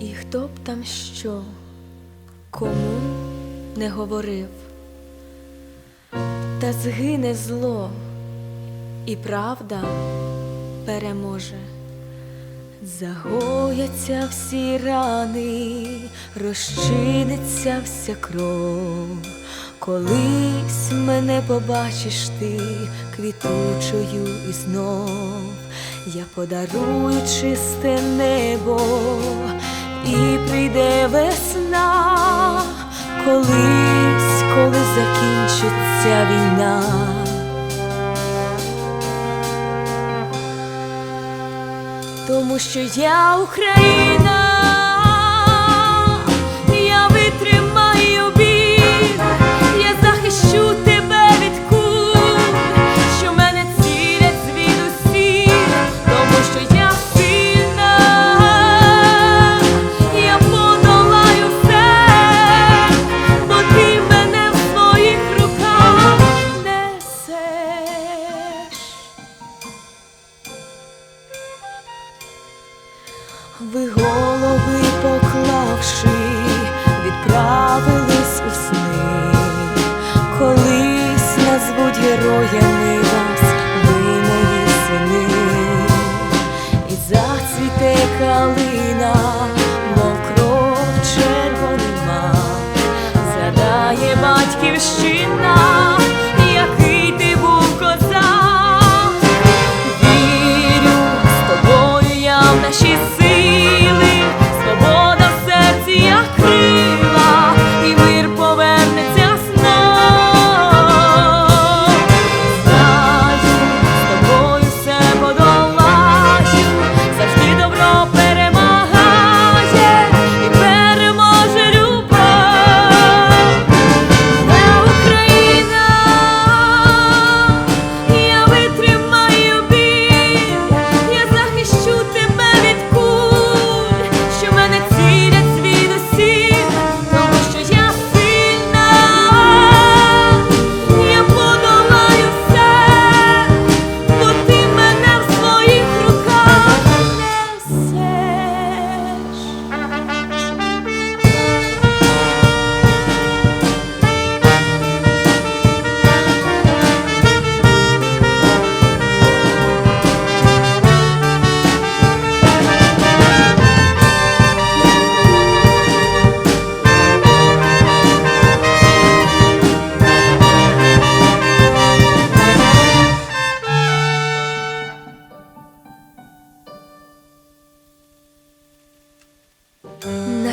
І хто б там що, кому не говорив, та згине зло, і правда переможе. Загояться всі рани, розчиниться вся кров. Колись мене побачиш ти квітучою і знов, я подарую чисте небо, і прийде весна, колись, коли закінчиться війна. Тому що я Україна, Ви голови поклавши, відправились у сни, колись назвуть героями вас, ви мої сини, і зацвіте калина,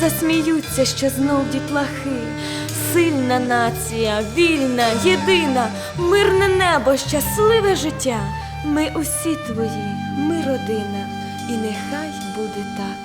засміються що знов дітлахи. Сильна нація, вільна, єдина, мирне небо, щасливе життя. Ми усі твої, ми родина, і нехай буде так.